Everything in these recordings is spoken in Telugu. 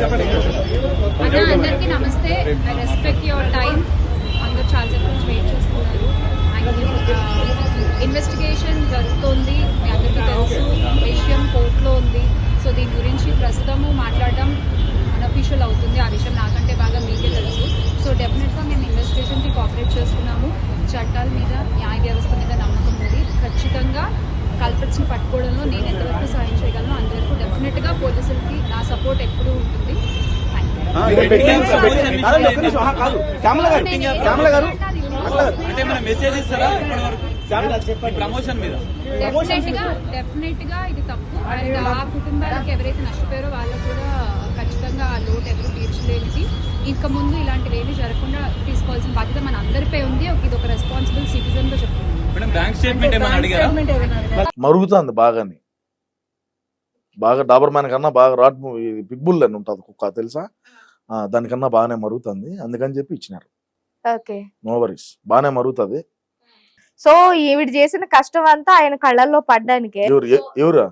అదే అందరికీ నమస్తే. ఐ రెస్పెక్ట్ యువర్ టైం అందరూ చాలాసేపు నుంచి వెయిట్ చేస్తున్నారు. ఇన్వెస్టిగేషన్ uh, జరుగుతోంది. మీ అందరికీ తెలుసు. విషయం కోర్టులో ఉంది. సో దీని గురించి ప్రస్తుతము మాట్లాడడం అన్అఫీషియల్ అవుతుంది. ఆ విషయం నాకంటే బాగా మీకే తెలుసు. సో డెఫినెట్గా మేము ఇన్వెస్టిగేషన్కి కోఆపరేట్ చేస్తున్నాము. చట్టాల మీద న్యాయ వ్యవస్థ మీద నమ్మకం ఉంది. ఖచ్చితంగా కల్పర్స్ని పట్టుకోవడంలో నేను ఎంతవరకు సహాయం చేయగలను? అంతవరకు డెఫినెట్గా పోలీసులకి నా సపోర్ట్ ఎప్పుడూ ఉంటుంది. యూ శ్యామల గారు శ్యామల గారు. అంటే మన మెసేజ్ ఇస్తారా ఇప్పటి వరకు? ప్రమోషన్ మీద. డెఫినెట్గా డెఫినెట్గా ఇది తప్పు. అండ్ ఆ కుటుంబాలకు ఎవరైతే నష్టపోయారో వాళ్ళకు కూడా ఖచ్చితంగా ఆ లోటు ఎవరు తీర్చలేనిది. ఇంకా ముందు ఇలాంటివి ఏమీ జరగకుండా తీసుకోవాల్సిన బాధ్యత మన అందరిపై ఉంది. ఇది ఒక రెస్పాన్సిబుల్ సిటిజన్గా చెప్తున్నాను. మేడం బ్యాంక్ స్టేట్మెంట్ ఏమైనా అడిగారా? మరుగుతుంది బాగాని. బాగా డాబర్ మ్యాన్ కన్నా బాగా రాట్ బిగ్ బుల్ అని ఉంటుంది కుక్క తెలుసా? దానికన్నా బాగానే మరుగుతుంది. అందుకని చెప్పి ఇచ్చినారు. No worries. బాగానే మరుగుతుంది. సో ఈవిడ చేసిన కష్టం అంతా ఆయన కళ్ళల్లో పడ్డానికే. ఎవరు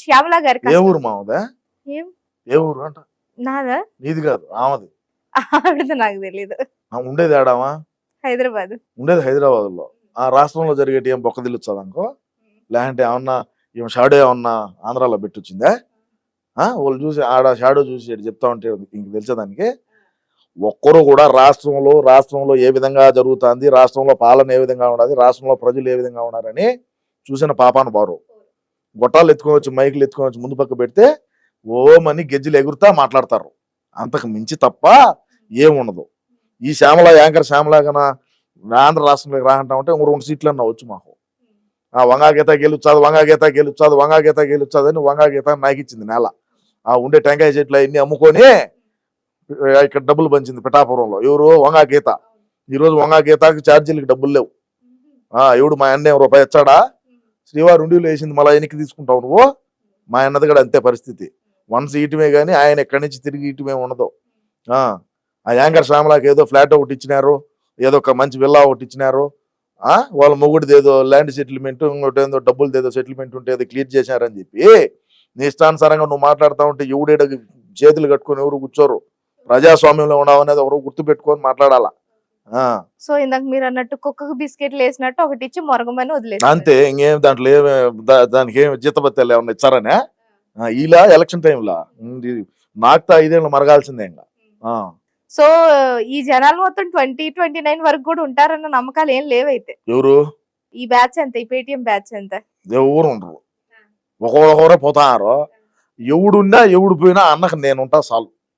శ్యామల గారి ఏ. ఊరు మామదా ఏం? ఊరు అంట? నాదా? నీది కాదు ఆమెది. ఆవిడది నాకు ఆమె ఉండేది ఆడామా హైదరాబాద్. ఉండేది హైదరాబాద్లో ఆ రాష్ట్రంలో జరిగేటి ఏం బొక్క దిల్లుతుంది అనుకో లేదంటే ఏమన్నా ఈమె షాడో ఏమన్నా ఆంధ్రాలో పెట్టొచ్చిందా వాళ్ళు చూసి ఆడ షాడో చూసి చెప్తా ఉంటే ఇంక తెలిసేదానికి ఒక్కరు కూడా రాష్ట్రంలో రాష్ట్రంలో ఏ విధంగా జరుగుతుంది రాష్ట్రంలో పాలన ఏ విధంగా ఉన్నది రాష్ట్రంలో ప్రజలు ఏ విధంగా ఉన్నారని చూసిన పాపాను బారు. గొట్టాలు ఎత్తుకోవచ్చు మైకులు ఎత్తుకోవచ్చు ముందు పక్క పెడితే ఓమని గెజ్జలు ఎగురుతా మాట్లాడతారు. అంతకు మించి తప్ప ఏముండదు ఈ శ్యామల యాంకర్ శ్యామల ఆంధ్ర రాష్ట్రంలోకి రాకంటా ఉంటే ఇంకో రెండు సీట్లు అన్న వచ్చు మాకు. వంగా గీత గెలుచాదు వంగా గీత గెలుచాదు వంగా గీత గెలుచాదు అని వంగా గీత నాకు ఇచ్చింది నేల. ఆ ఉండే టెంకాయ చెట్లు అన్ని అమ్ముకొని ఇక్కడ డబ్బులు పంచింది పిఠాపురంలో. ఎవరు వంగా గీత. ఈరోజు వంగా గీతకి ఛార్జీలకి డబ్బులు లేవు. ఆ ఎవడు మా అన్న ఏం రూపాయి ఇచ్చాడా? శ్రీవారి ఉండి వేసింది మళ్ళీ వెనక్కి తీసుకుంటావు నువ్వు? మా అన్నది కూడా అంతే పరిస్థితి. వన్స్ ఇయటమే కానీ ఆయన ఎక్కడి నుంచి తిరిగి ఇయటమే ఉండదు. ఆ ఆ యాంకర్ శ్యామలాకి ఏదో ఫ్లాట్ ఒకటి ఇచ్చినారు ఏదో ఒక మంచి విల్లా ఒకటి ఇచ్చినారు. వాళ్ళ మొగుడిది ఏదో ల్యాండ్ సెటిల్మెంట్ ఇంకోటి ఏదో డబ్బులది ఏదో సెటిల్మెంట్ ఉంటే ఏదో క్లియర్ చేశారని చెప్పి నీ ఇష్టానుసారంగా నువ్వు మాట్లాడుతూ ఉంటే ఎవడేడ చేతులు కట్టుకొని ఎవరు కూర్చోరు? ప్రజాస్వామ్యంలో ఉన్నావు అనేది ఎవరు గుర్తు పెట్టుకొని మాట్లాడాలా? ఆ, సో ఇందాక మీరు అన్నట్టు కుక్కకు బిస్కెట్లు వేసినట్టు ఒకటి ఇచ్చి మొరగమని వదిలేసి అంతే ఇంకేం దాంట్లో ఏమి దానికి ఏమి జీతబత్తాలు ఏమన్నా ఇచ్చారనే? ఇలా ఎలక్షన్ టైంలో నాకుతా ఐదేళ్ళు మరగాల్సిందే ఇంకా. సో ఈ జనాలు మొత్తం ట్వంటీ ట్వంటీ నైన్ వరకు కూడా ఉంటారన్న నమ్మకాలు ఏం లేవైతే. ఎవరు? ఈ బ్యాచ్ ఎంత? ఈ పేటిఎం బ్యాచ్ ఎంత? ఎవరు ఉండరు. ఒకరొకరే పోతారు. ఎవడున్నా ఎవడు పోయినా అన్నకు నేను ఉంటా చాలు.